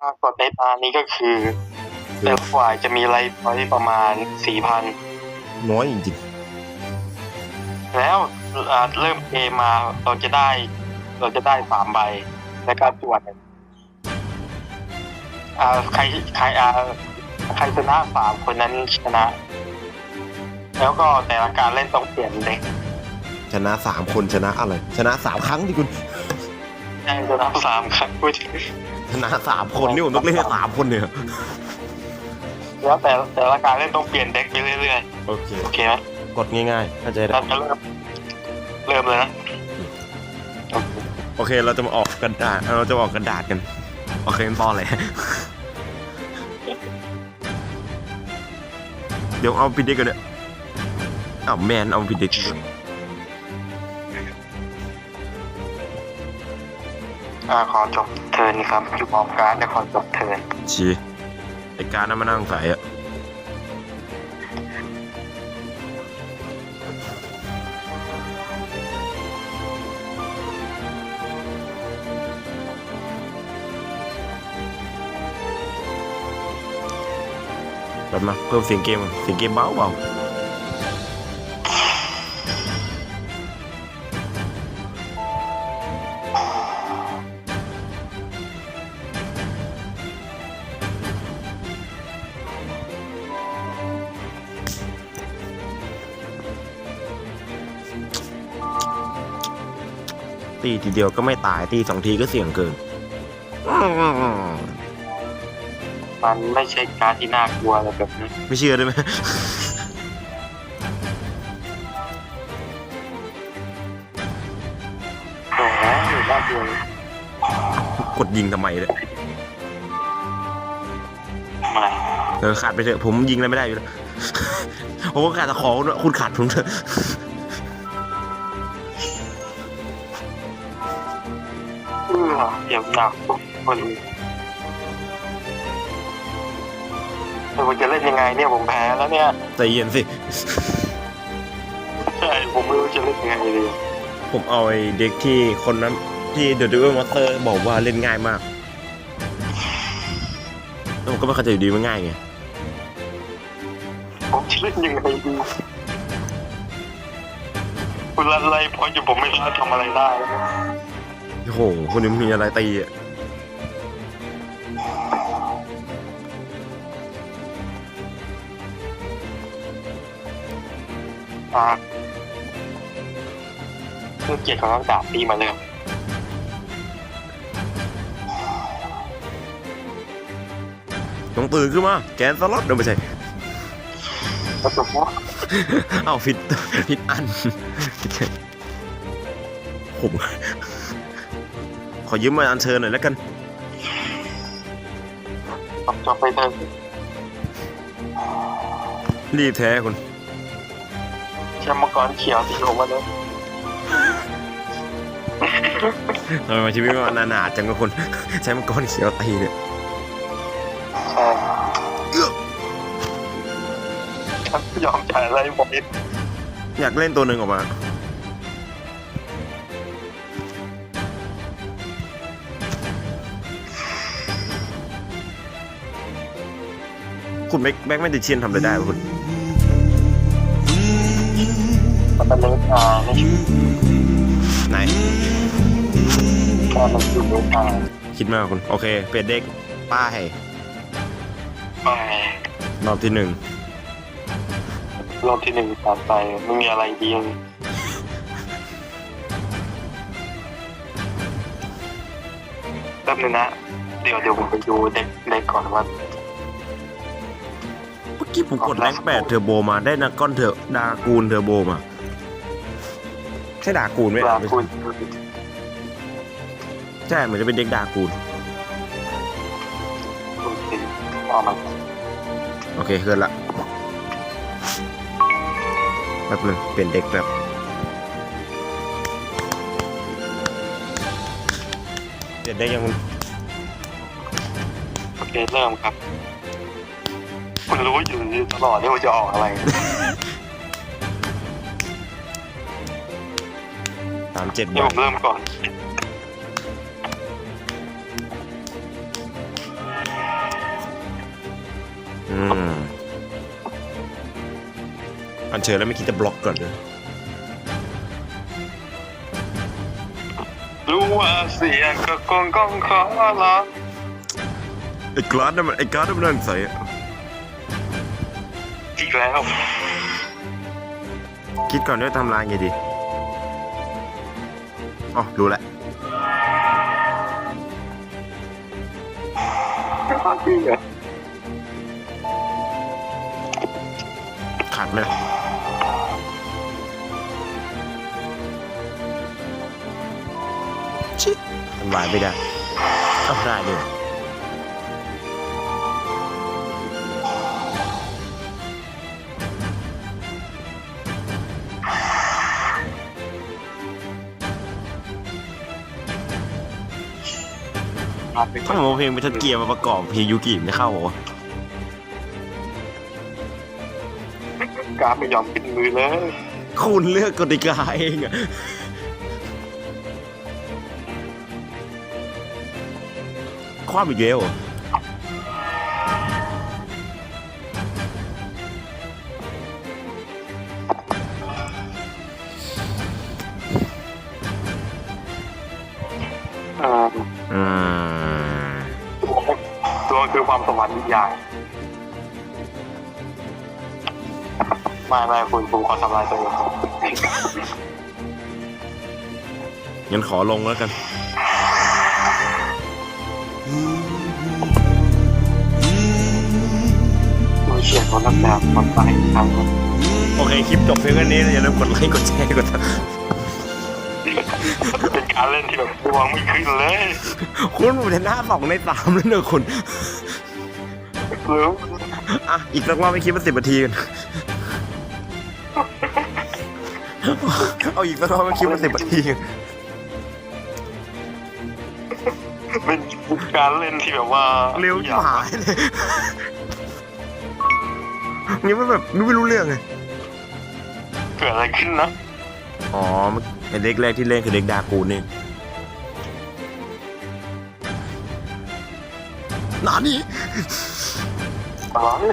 ปรากฏในตานี้ก็คือแต่ละฝ่ายจะมีไลฟ์พอยต์ประมาณสี่พันน้อยจริงแล้วอ่าเริ่มเกมมาเราจะได้ เราจะได้สามใบในการตรวจอ่าใครใครอ่าใครชนะสามคนนั้นชนะ แล้วก็แต่ละการเล่นต้องเปลี่ยนเด็กๆชนะสามคนชนะอะไร ชนะสามครั้งดิคุณ ใช่ชนะสามครั้งพูดถึง ชนะสามคนนี่ผมต้องเล่นให้สามคนเนี่ยแล้วแต่แต่ละการเล่นต้องเปลี่ยนเด็กไปเรื่อยโอเค ๆ โอเคไหมกดง่ายๆเข้าใจได้เราจะเริ่มเริ่มเลยนะโอเคโอเคเราจะมาออกกระดาษเราจะมาออกกระดาษกันโอเคเป็นตอนเลย เดี๋ยวเอาปิดเด็กกันเนี่ยอ้าวแมนเอาปิดเด็กด้วย อ่าขอจบเทิร์นครับอยู่พร้อมการ์ดจะขอจบเทิร์นชี้ไอการนั้นมานั่งใส่อะแบบมาเพิ่มเสียงเกมเสียงเกมเบาเบา ตีทีเดียวก็ไม่ตายตีสองทีก็เสี่ยงเกิน มันไม่ใช่การดที่น่ากลัวอะไรแบบนี้ไม่เชื่อได้ไหม โอ้โหน่ากลัวกดยิงทำไมเนี่ยไม่เออขาดไปเถอะผมยิงอะไรไม่ได้อยู่แล้ว ผมก็ขาดตะขอคุณคุณขาดผมเถอะ ยวหนักทุกคนแต่ผมจะเล่นยังไงเนี่ยผมแพ้แล้วเนี่ยใจเย็นสิ ใช่ผมไม่รู้จะเล่นยังไงเลย ผมเอาไอ้เด็กที่คนนั้นที่เดอะดูเอลมอเตอร์บอกว่าเล่นง่ายมากแล้วผมก็ไม่เข้าใจอยู่ดีว่าง่ายไง ผมจะเล่นยังไงดีคุณละไรพออยู่ผมไม่รู้จะทำอะไรได้แล้ว โอ้โหคนนี้มีอะไรตีอะอ่าเพื่อเกียรติของนักดาบตีมาเลยต้องตื่นขึ้นมา แกนสล็อตเดี๋ยวไม่ใช่ ประสบว่าเอ้าผิดผิดอันผม ขอยืมมาอันเชิญหน่อยแล้วกันผมจะไปเดินรีบแท้คุณแชมป์มังกรเขียวที่ลงมาเลยทำไมชีวิตมันหนาๆจังกับคนใช้มังกรเขียวตีเนี่ยใช่ฉันยอมจ่ายอะไรผมอีกอยากเล่นตัวหนึ่งออกมา คุณแม็กแม็กไม่ติเชียนทำอะไรได้วะคุณมันเป็นเล็กอ่านี่ไหนแค่มันคือเล็กอ่าคิดมากคุณ โอเคเปลี่ยนเด็กป้าให้ไม่รอบที่หนึ่งรอบที่หนึ่งผ่านไปไม่มีอะไรดีเลยแป๊บนึงนะ เดี๋ยวเดี๋ยวผมไปดูเด็กเด็กก่อนว่าเมื่อ กี้ผมกดแรงแปดเทอร์โบมาได้นักก้อนเทอร์ดากูลเทอร์โบมา ใช่ดากูลไหมเวลาคุณใช่เหมือนจะเป็นเด็กดากูลคุณตีเอามาโอเคเกินละแป๊บนึงเปลี่ยนเด็กแบบเปลี่ยนเด็กยังคุณโอเคเริ่มครับ คุณรู้อยู่ตลอดเนี่ยว่าจะออกอะไร สามเจ็ดนี่บาผมเริ่มก่อน อืมอันเชิญแล้วไม่คิดจะบล็อกก่อนเลยรู้ว่าเสียงก็กองกองขอร้องไอ้กราดนั่นมันไอ้กราดนั่นมันนั่งใส่ แล้ว คิดก่อนด้วยทำลายไงดีอ๋อรู้แล้วจริงเหรอขาดไหมล่ะชิทำลายไม่ได้เอาได้ด้วย ถ้าผมเอาเพลงไปทัดเกียร์มาประกอบเพลงยูกิมันจะเข้าเหรอวะการไม่ยอมกินมือเลยคุณเลือกกติกาเองอะความอีกแล้วเหรอ วคือความสวรรค์อีกอย่างไม่ไม่คุณผมขอทำลายตัวเองงั้นขอลงแล้วกัน มือเขียนเขาลักแบบมันไปทางโอเค คลิปจบเพียงแค่นี้นะอย่าลืมกดไลค์ กดแชร์ กดเป็น การเล่นที่แบบดวงไม่ขึ้นเลยคุณผมจะหน้าสองในสามแล้วเนอะคุณหรืออะอีกสักรอบไม่คิดว่าสิบนาทีกันเอาอีกสักรอบไม่คิดว่าสิบนาทีกันเป็นการเล่นที่แบบว่าเร็วชิบหายเลยงี้ไม่แบบไม่รู้เรื่องเลยเกิดอะไรขึ้นนะอ๋อมัน ไอ้เด็กแรกที่เล่นคือเด็กดากูนี่หนานี่อะไร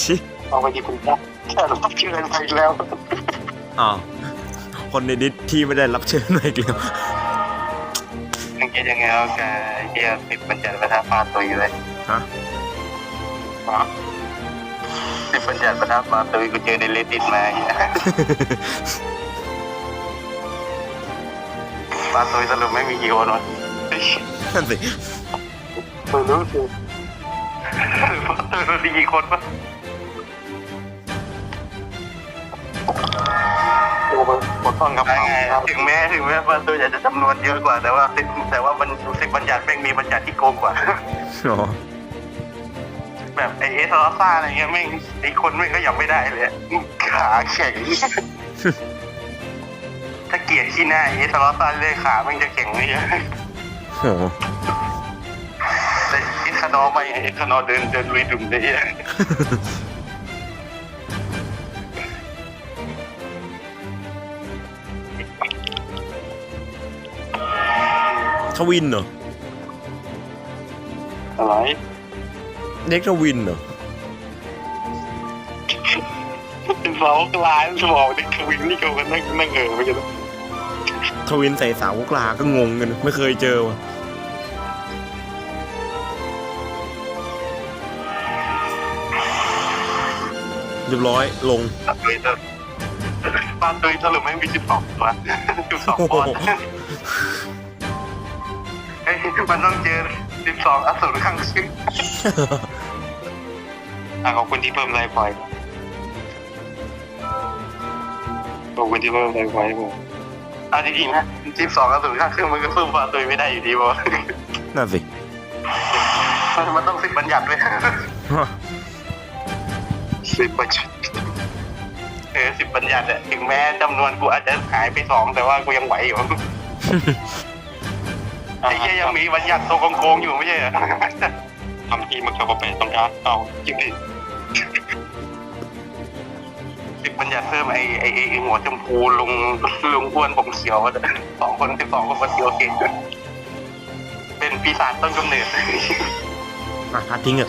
ชิเอาไปที่คุณแค่แค่รับเชิญไปอีกแล้วอ้าวคนในดิสที่ไม่ได้รับเชิญมาอีกแล้วยังคิดยังไงเอาแกเฮียสิบบัญญัติประทับมาตัวอยู่เลยฮะ สิบบัญญัติประทับมาตัวกูเจอในเลดิตมาอย่างเงี้ยมาตัวสรุปไม่มีกี่คนวะนั่นสิไม่รู้สิมาตัวมีกี่คนปะโอ้โหหมดต้นครับถึงแม้ถึงแม้ว่าตัวใหญ่จะจำนวนเยอะกว่า แต่ว่าแต่ว่ามันสิบบัญญัติแม่งมีบัญญัติที่โกงกว่าอ๋อ แบบไอเอสลาซ่าอะไรเงี้ยแม่งไอคนแม่งก็ยังไม่ได้เลยอะขาแข็ง ถ้าเกลียดที่หน้าไอเอสลาซ่าเลยขาแม่งจะแข็งเลยอะโอ้โหแต่เอสคานอไม่เอสคานอเดินเดินลุยดุ่มเลยอะทวินเหรอ เด็กทวินเหรอเป็นเสากลายสมองเด็กทวินนี่เขากันนั่งนั่งเออไปกันทวินใส่สาวกลาก็งงกันไม่เคยเจอว่ะเรียบร้อยลงบ้านตุยสรุปไม่งมีสิบสองตัวสิบสองโอ้โหปอนด์เฮ้ยมันต้องเจอสิบสองอสูรข้างชื่อ อะขอบคุณที่เพิ่มไลฟ์ไฟขอบคุณที่เพิ่มไลฟ์ไฟผมอะจริงๆนะจิบสองกระสุนข้างเครื่องมันก็เพิ่มฟาตัวไม่ได้อยู่ดีป่ะน่าสิมันต้องสิบบัญญัติด้วยสิบบัญญัติเออสิบบัญญัติอะถึงแม้จำนวนกูอาจจะหายไปสองแต่ว่ากูยังไหวอยู่ ไอ้เหี้ยยังมีบัญญัติตัวโกงๆอยู่ไม่ใช่เหรอ ทำทีมันเข้ากับแปดต้องการเอาจริงดิ สิบบัญญัติเพิ่มไอ้ไอ้ไอ้หัวชมพูลุงลุงอ้วนผมเขียวอะสองคนสิบสองคนมาเขียวเก่งเป็นปีศาจต้นกำเนิดอะพัดทิ้งอะ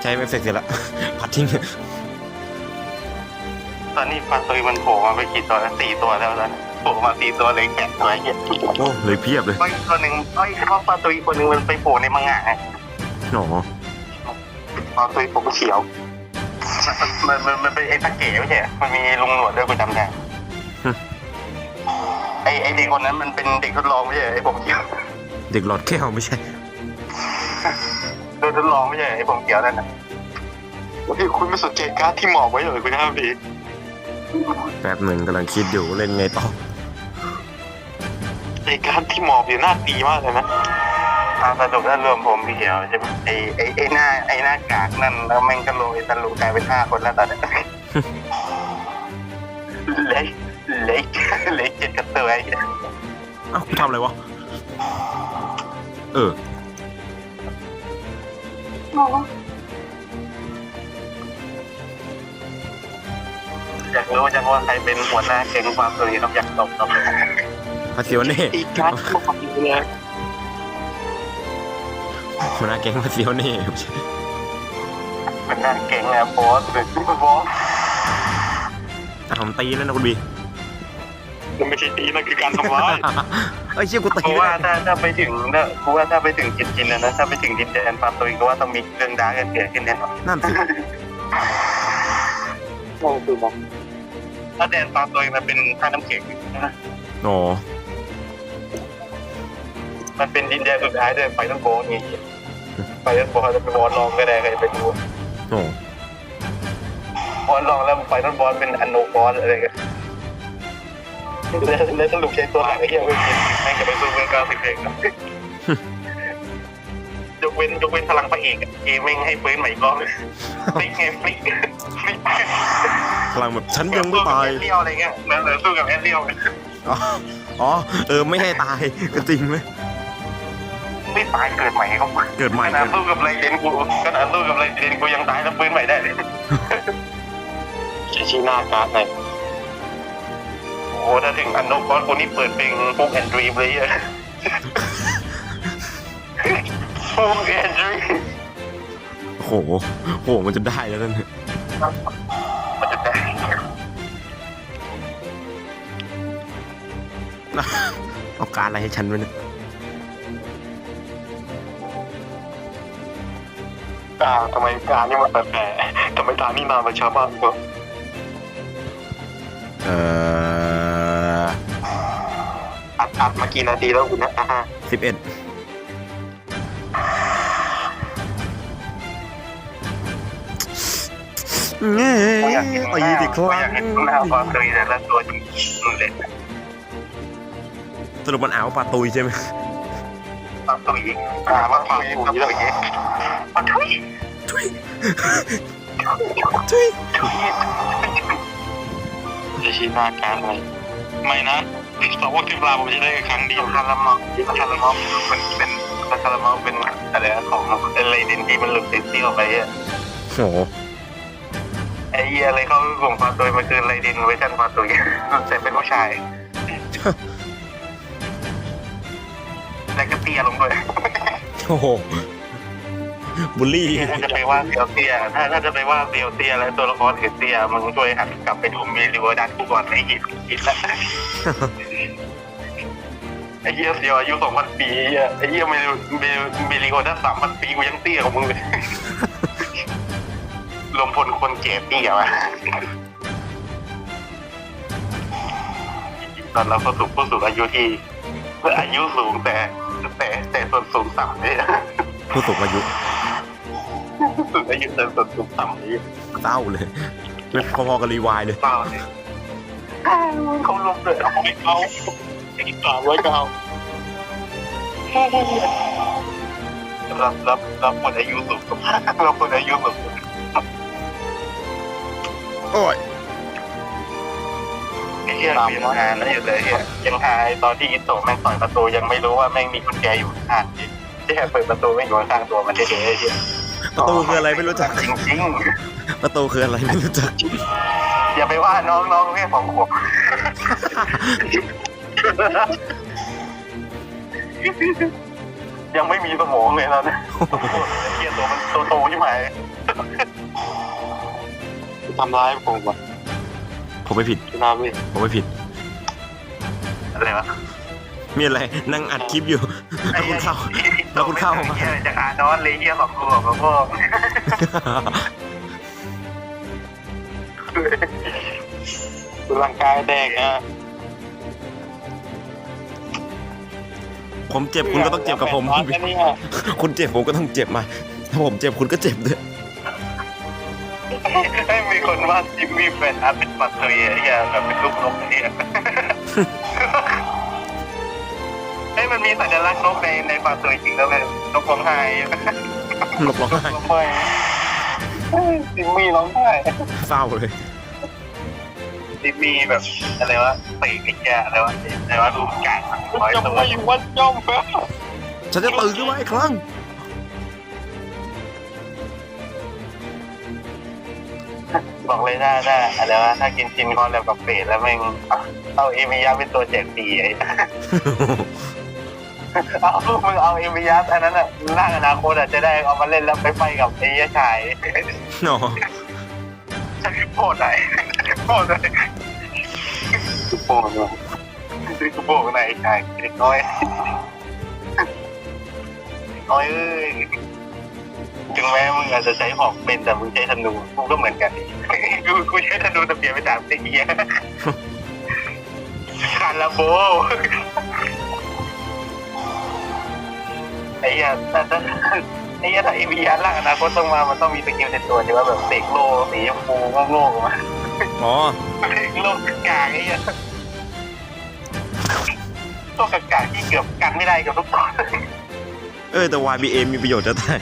แชช้เอฟเฟกต์เสร็จแล้วพัดทิ้งตอนนี้ปลาตุยมันโผล่มาไปกี่ตัวแล้วสี่ตัวแล้วนะโผล่มาสี่ตัวเลยแปดตัวไอ้เหี้ยโอ้เลยเพียบเลยไอ้ตัวหนึ่งไอ้เขาปลาตุยคนหนึ่งมันไปโผล่ในมังงะไงหนอปลาตุยผมเขียว มันมันมันเป็นไอ้ตะเก๋ไม่ใช่เหรอมันมีลุงหนวดด้วยกูจำได้ไอ้ไอ้เด็กคนนั้นมันเป็นเด็กทดลองไม่ใช่เหรอไอ้ผมเขียวเด็กหลอดแก้วไม่ใช่ โดนทดลองไม่ใช่เหรอไอ้ผมเขียวนั่นน่ะพี่คุณไม่สนใจการ์ดที่หมอบไว้เลยคุณครับพี่แป๊บหนึ่งกำลังคิดอยู่เล่นไงต่อ ไอ้การ์ดที่หมอบอยู่หน้าตีมากเลยนะ อาสนุกถ้ารวมผมพี่เขียวใช่ไหมไอ้ไอ้ไอ้หน้าไอ้หน้ากากนั่นแล้วแม่งก็โรยตะลุกลายเป็นห้าคนแล้วตอนนี้เล็กเล็กเล็กเจ็ดกระเตยเอ้ากูทำอะไรวะ เอออยากรู้จังว่าใครเป็นหัวหน้าแก๊งความตุยครับอยากตบครับพาเซียวเน่อีกการที่หมอบอยู่เนี่ย หัวหน้าแก๊งพาเซียวเน่หัวหน้าแก๊งอะบอสหรือบอสอะผมตีแล้วนะคุณบีมันไม่ใช่ตีมันคือการทำร้ายเอ้ยเชี่ยกูตีเพราะไม่ว่าได้ถ้าถ้าไปถึงถ้าเพราะว่าถ้าไปถึงจินจินนะนะถ้าไปถึงดินแดนปาตุยก็ว่าต้องมีเรื่องดาร์กเกิดขึ้นแน่นอนนั่นสิถ้าแดนปาตุยมันเป็นท่าน้ำแข็งอ๋อ มันเป็นดินแดนสุดท้ายเดินไปต้องโบนอย่างงี้ไปต้องโบนจะไปบอลลองก็ได้ใครจะไปดูโอ้บอลลองแล้วไปต้องบอลเป็นอันโนบอลอะไรกันแล้วแล้วสรุปใช้ตัวหลักไอ้เหี้ยไม่กินแม่งจะไปสู้เพื่อนก้าวสิบเองยกเว้นยกเว้นพลังพระเอกอะเกมแม่งให้ฟื้นใหม่อีกรอบเลยฟลิกไงฟลิกฟลิกพลังแบบฉันยังไม่ตายเลี้ยวอะไรเงี้ยเหมือนเหมือนสู้กับแอนเลี้ยวอ๋ออ๋อ เออ ไม่ให้ตาย ก็จริงไหม ไม่ตายเกิดใหม่เขาเกิดใหม่ขนาดสู้กับไรเดนกูขนาดสู้กับไรเดนกูยังตายแล้วฟื้นใหม่ได้เลยชี้หน้าการ์ดหน่อยโอ้ถ้าถึงอันโนกอนคนนี้เปิดเพลงปุ๊กแอนดรีมเลยอะปุ๊กแอนดรีมโอ้โหโห มันจะได้แล้วนั่นมันจะได้เอาการอะไรให้ฉันไว้เนี่ย อ่าทำไมการนี่มันแปลกๆทำไมตานี่นานกว่าชาวบ้านวะเอออัดอัดมากี่นาทีแล้วคุณนะอ่าสิบเอ็ดเงี้ยตีดิครั้อยากเห็นหน้าความเคยแต่ละตัวจริงๆเลยสรุปมันเอาปลาตุยใช่ไหมความตุยอ่ามาความตุยแล้ว มาตุยทุยทุยจะชี้หน้าการอะไรไม่นะสองวันที่ลาผมจะได้ครั้งเดียวคาราเมลคาราเมลมันเป็นคาราเมลเป็นอะไรของอะไรเดนที่มันหลุดติดที่ออกไปอะโอ้โหไอ้เหี้ยอะไรเขากลุ่มฟาตุยมันคือไรเดนเวอร์ชันฟาตุยแต่เป็นผู้ชายและก็เตี้ยลงด้วยโอ้โห บุลลี่ถ้าจะไปว่าเซียวเตี้ยถ้าถ้าจะไปว่าเซียวเตี้ยแล้วตัวละครอื่นเตี้ยมึงช่วยหันกลับไปดูเมลิเวอร์ดันกูก่อนไอ้หินหินละไอ้เหี้ยเซียวอายุสองพันปีอะไอ้เหี้ยเมลิเมลิเมลิเวอร์ดันสามพันปีกูยังเตี้ยกว่ามึงเลยรวมพลคนเจ็บเตี้ยวะตอนเราก็สูงผู้สูงอายุที่อายุสูงแต่แต่แต่ส่วนสูงต่ำเนี่ยผู้สูงอายุ สูงอายุแต่ส่วนสูงต่ำนี่เศร้าเลยไม่พอๆกับรีวายเลยเศร้าเลยเขาลงเลยเอาไปเขาไอ้กล่าวไว้ก็เอารับรับรับคนอายุสูงรับคนอายุสูงโอ้ยไอ้เหี้ยกูยังหานะอยู่เลยเหี้ยยังหาไอ้ตอนที่อิโตะแม่งต่อยประตูยังไม่รู้ว่าแม่งมีกุญแจอยู่ข้างที่แค่เปิดประตูไม่อยู่ข้างตัวมันเฉยๆไอ้เหี้ย ประตูคืออะไรไม่รู้จักจริงประตูคืออะไรไม่รู้จัก ๆอย่าไปว่าน้องน้องแค่สองขวบยังไม่มีสมองเลยนะเนี่ยเหี้ยตัวมันโตๆใช่ไหมทำร้ายผมวะผมไม่ผิดนาวิผมไม่ผิดอะไรวะ มีอะไรนั่งอัดคลิปอยู่แล้วคุณเข้าแล้วคุณเข้ามาจากอานอนเลยเฮียของกูของพ่อร่างกายแดงอะผมเจ็บคุณก็ต้องเจ็บกับผม คุณเจ็บผมก็ต้องเจ็บมา ถ้าผมเจ็บคุณก็เจ็บด้วยให้มีคนว่าจิมมี่เป็นอาเป็นปัตเตอร์เฮียแบบเป็นรูปนกเนี่ย มันมีสัญลักษณ์นกในในปัตเตอร์จริงแล้วเลยนกร้องไห้หลบร้องไห้ร้องไห้จิมมี่ร้องไห้เศร้าเลยจิมมี่แบบอะไรวะเตะไอ้แกอะไรวะอะไรวะดูกาดร้อยตัวไม่วัดย่อมเฟ้อฉันจะตื่นขึ้นมาอีกครั้งบอกเลยถ้าถ้าอะไรวะถ้ากินชินคอนแล้วกับเปรตแล้วแม่งเอาเอมิยาเป็นตัวแจกปีไอ้ เอามึงเอาเอมิยาอันนั้นอะร่างอนาคตอะจะได้เอามาเล่นแล้วไปไฟกับไอ้ยะชายเนาะฉันโคตรไหนโคตรเลยโคตรเลยโคตรไหนชายเด็กน้อยน้อยเอ้ยถึงแม้มึงอาจจะใช้หอกเป็นแต่มึงใช้ธนูกูก็เหมือนกันกูกูใช้ธนูแต่เปลี่ยนไปจากสิ่งเงี้ยคาราโบ ไอ้เหี้ยแต่ถ้าไอ้เหี้ยถ้าเอวีอาร์ล่างอนาคตต้องมา มันต้องมีสกิลในตัวที่ว่าแบบเสกโลสีชมพูโง่ๆมาอ๋อเสกโลกากๆไอ้เหี้ยตัวกากๆที่เกือบกันไม่ได้กับทุกตัวเออแต่ YBA มีประโยชน์จะตาย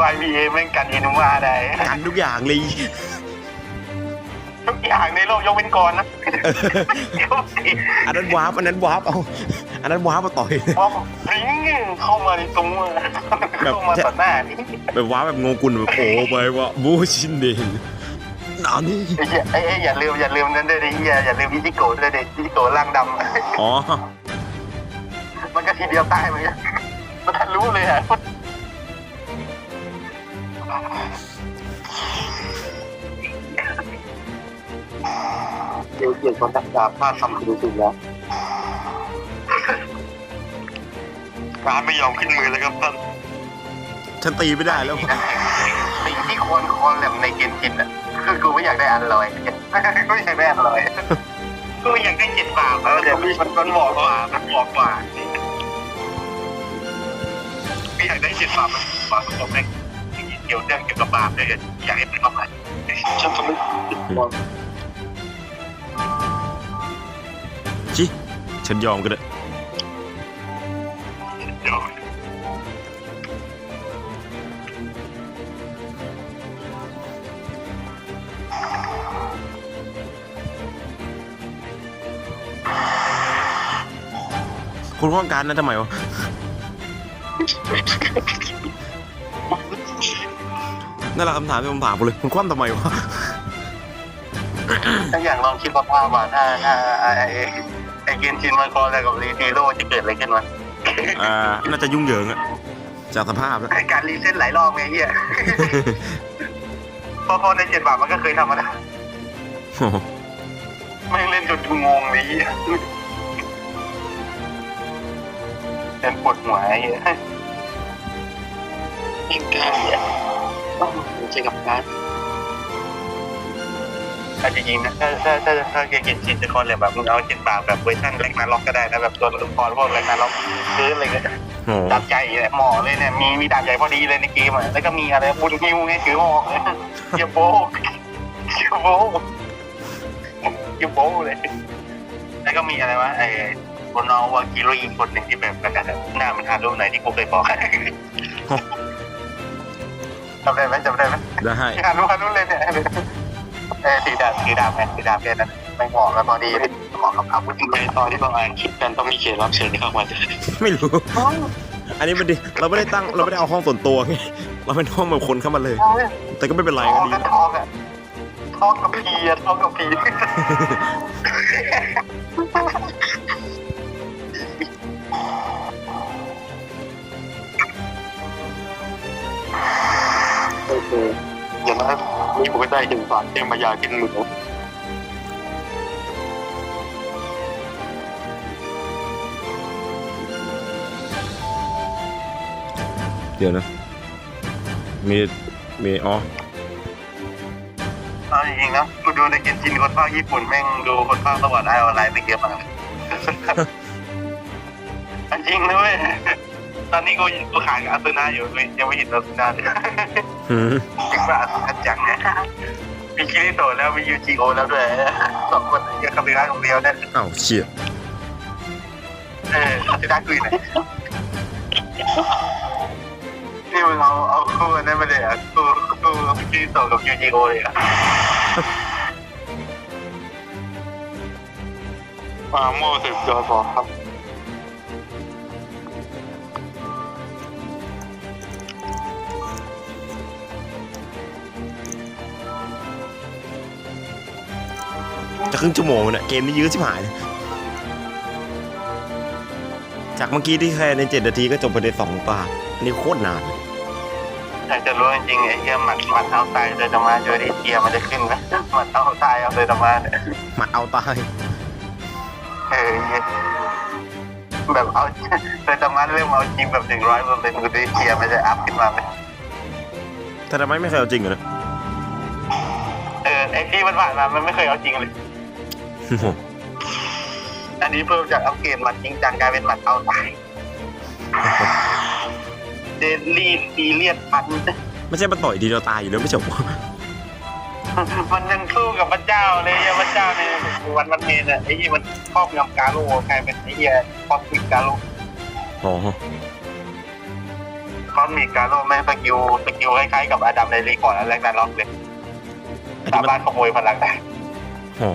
วายบีเอแม่งกันอินุมาได้ กันทุกอย่างเลย ทุกอย่างในโลกยกเว้นก่อนนะอันนั้นวาร์ปอันนั้นวาร์ปเอาอันนั้นวาร์ปมาต่อยว่าพริ้งเข้ามาในตัวเข้ามาต่อหน้านี่แบบวาร์ปแบบงงกุลแบบโอ้ไปว่าบูชินเดงนานี่ไอ้เหี้ยไอ้ไอ้อย่าลืมอย่าลืมนั่นด้วยดิเหี้ยอย่าลืมอิจิโกะด้วยดิอิจิโกะร่างดำอ๋อมันก็ทีเดียวตายเหมือนกันมันทะลุเลยอะ เดี๋ยวเกี่ยวกับดักดาบพลาดทำคือสุดแล้วร้านไม่ยอมขึ้นมือเลยครับท่านฉันตีไม่ได้แล้ว สิ่งที่ควรควรแหลมในเกมจินอะคือกูไม่อยากได้อันลอยกูไม่อยากได้อันลอยกูอยากได้เจ็ดบาทแล้วเดี๋ยวมันมันบอกกว่ามันบอกกว่ากูอยากได้เจ็ดบาทมันบอกกว่าผมเองเกี่ยวเรื่องเกี่ยวกับบาปเลยอยากให้เป็นอะไรฉันทำไม่ ฉันยอมก็ได้เดี๋ยวคุณต้องการนั้นทำไมวะ นั่นแหละคำถามที่ผมถามคุณเลย คุณคว่ำทำไมวะ ถ้าอยากลองคิดว่าภาพว่าถ้าถ้าไอ้ อ้เกนจินมันคออะไรกับรีเทโร่จะเกิดอะไรขึ้นวะอ่าน่าจะยุ่งเหยิงอะจากสภาพแล้วไอ้การรีเซ็ตหลายรอบไงเฮียพอพอในเจ็ดบาทมันก็เคยทำมาแล้วโอ้โหไม่งเล่นจนกูงงเลยเฮียเป็นปวดหัวไอ้เฮียยิงการเฮียต้องเจอกับการ อาจจะจริงๆนะถ้าถ้าถ้าถ้าเกมจินจะคอนเลยแบบมึงเอาเจ็ดบาทแบบเวอร์ชันแรงนาล็อกก็ได้นะแบบตัวละครพวกแรงนาล็อกซื้ออะไรเงี้ยโอ้โหดาบใหญ่เลยหมอเลยเนี่ยมีมีดาบใหญ่พอดีเลยในเกมอะแล้วก็มีอะไรบุญฮิวไงถือหอกเลยเกียโบเกียโบเกียโบเลยแล้วก็มีอะไรวะไอ้โรนอลวากิโรอีกคนหนึ่งที่แบบประกาศหน้ามันทานรูปไหนที่กูเคยบอกจำได้ไหมจำได้ไหมได้ที่ทานรูปทานรูปเลยเนี่ย เออสีดาบสีดาบไงสีดาบแค่นั้นไม่เหมาะกันพอดีเหมาะกับอาวุธจริงใจตอนที่บางอันคิดกันต้องมีเขตรับเชิญเข้ามาด้วยไม่รู้ อันนี้มันดิเราไม่ได้ตั้งเราไม่ได้เอาห้องส่วนตัวไงเราเป็นห้องแบบคนเข้ามาเลย แต่ก็ไม่เป็นไรทก็อกดีกับทอกอะทอกกับพีอะทอกกับพีเออ อย่างนั้นนี่ผมก็ได้เห็นสารเกมมายากินหมูเดี๋ยวนะ มี มี อ๋อเอาจริงๆนะกูดูในเกมจินคนภาคญี่ปุ่นแม่งดูคนภาคตะวันออกไลน์ไปเกมอะไรจริงนะเว้ย ตอนนี้กูกูขายกับอาซูนาอยู่เลยยังไม่เห็นอาซูนาเลยหืมจริงว่าอาซูนาจังนะมีคิริโตะแล้วมียูจิโอแล้วด้วยสองคนยังคาเมร่าคนเดียวเนี่ยอ้าวเชี่ยเอออาซูนาคุยไหนนี่มึงเอาเอาคู่นั้นมาเลยอะคู่คู่คิริโตะกับยูจิโอเลยอะมาโม่สิบจอสองครับ จะครึ่งชั่วโมงเนี่ยเกมนี้ยื้อชิบหายเลยจากเมื่อกี้ที่แค่ในเจ็ดนาทีก็จบไปในสองตาอันนี่โคตรนานอยากจะรู้จริงๆไอ้เหี้ยหมัดหมัดเอาตายโดยธรรมะโดยไอ้เกียร์มันจะขึ้นไหมหมัดเอาตายเอาโดยธรรมะเนี่ยหมัดเอาตายเออแบบเอาโดยธรรมะเริ่มเอาจริงแบบหนึ่งร้อยเปอร์เซ็นต์กูดูไอ้เกียร์มันจะอัพขึ้นมาไหมแต่ทำไมไม่เคยเอาจริงเหรอนะเออไอ้ที่มันผ่านมามันไม่เคยเอาจริงเลยโอ้โหอันนี้เพิ่มจากอัพเกรดหมัดจริงจังกลายเป็นหมัดเอาตายเดลี่ซีเรียสพันไม่ใช่มาต่อยทีเดียวตายอยู่แล้วไม่ใช่เหรอมันยังสู้กับพระเจ้าเลยไอ้พระเจ้าในวันวันเมนอะไอ้ที่มันครอบงำกาโลกลายเป็นไอ้เหี้ยครอบงำกาโลอ๋อคอนมีการโลแม่งสกิลสกิลคล้ายๆกับอาดัมในรีคอร์ดอันแรกนั้นล็อกเลยไอ้สาที่มันมารถขโมยพลังได้อ๋อ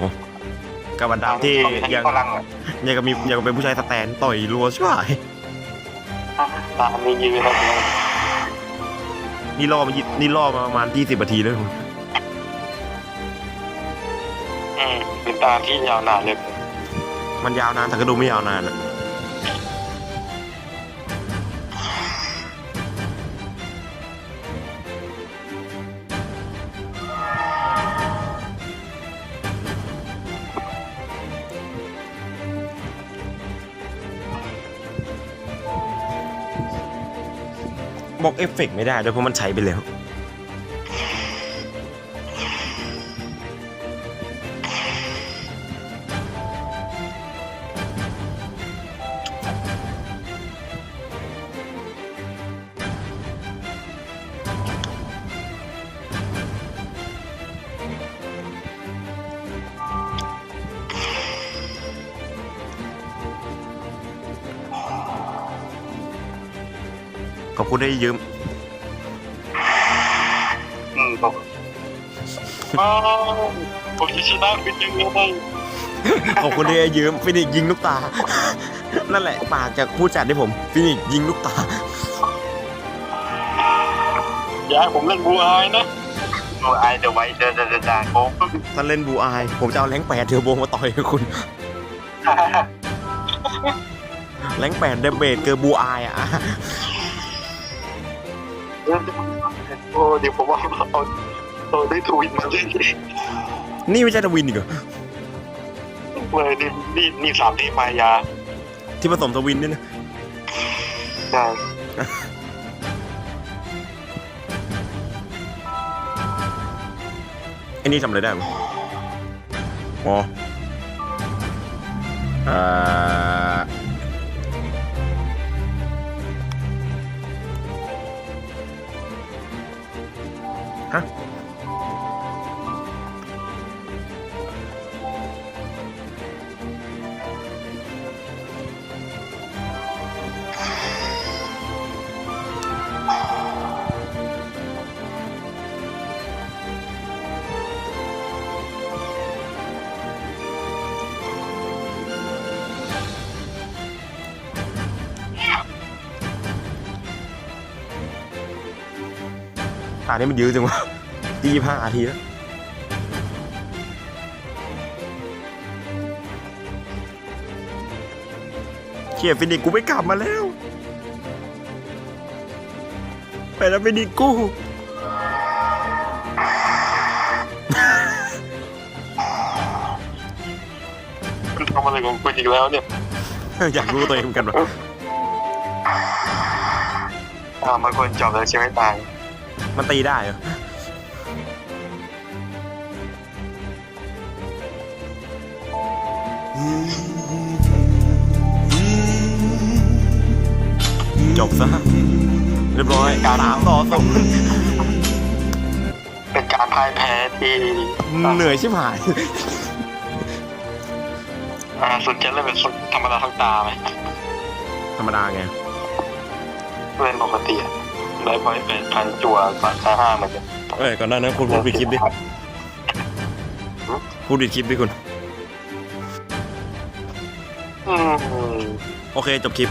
กับบันดาลที่ขยังพลังอะยังกับมียังกับเป็นผู้ชายสแตนต่อยรัวใช่ไหมตามมียีวิตนี่ล่อมายี่นี่ล่อมาประมาณยี่สิบนาทีแล้วอืมเป็นตาที่ยาวนานเลย มันยาวนานแต่ก็ดูไม่ยาวนานอะ บอกเอฟเฟกต์ไม่ได้ด้วยเพราะมันใช้ไปแล้ว ขอบคุณได้ยืมอืมผมอ้าวผมจะชนะเป็นยังไงขอบคุณที่ให้ยืมฟินิกซ์ยิงลูกตา นั่นแหละปากจากผู้จัดให้ผมฟินิกซ์ยิงลูกตา อย่าให้ผมเล่นบูอายนะบูอายเดี๋ยวไว้เดินเดินเดินโค้งถ้าเล่นบูอาย ผมจะเอาแรงค์แปดเทอร์โบมาต่อยกับคุณ แรงค์แปดเดมเบดเกอร์บูอายอะ โอ้เดี๋ยวผมว่าเอาเอาได้ทวิตมาเล่นนี่ไม่ใช่ทวินอีกเหรอเลยนี่นี่นี่สามที่มายา ที่ผสมทวินเนี่ยนะใช่ไอ้นี่ทำอะไรได้มั้ยอ๋อเอ่อฮานนี้มันยืดจังวะยี่ห้าอาทีแล้วเขี่ยฟินิกกูไม่กลับมาแล้ว ไปแล้วฟินิกกูทำอะไรของกูอีกแล้วเนี่ย อยากรู้ตัวเองกันวะอ่ามันควรจบแล้วใช่ไหมตาย มันตีได้เหรอจบซะเรียบร้อยสามต่อศูนย์เป็นการพ่ายแพ้ที่เหนื่อยชิบหายอ่าสุดจะเล่นเป็นสุดธรรมดาทั้งตาไหมธรรมดาไง เล่นปกติอะ ได้พอยเป็นพันจั่วกว่าค่าห้าเหมือนกันเอ้ยก่อนหน้านั้นคุณพูดปิดคลิปดิพูดปิดคลิปดิคุณ อืม โอเค จบคลิป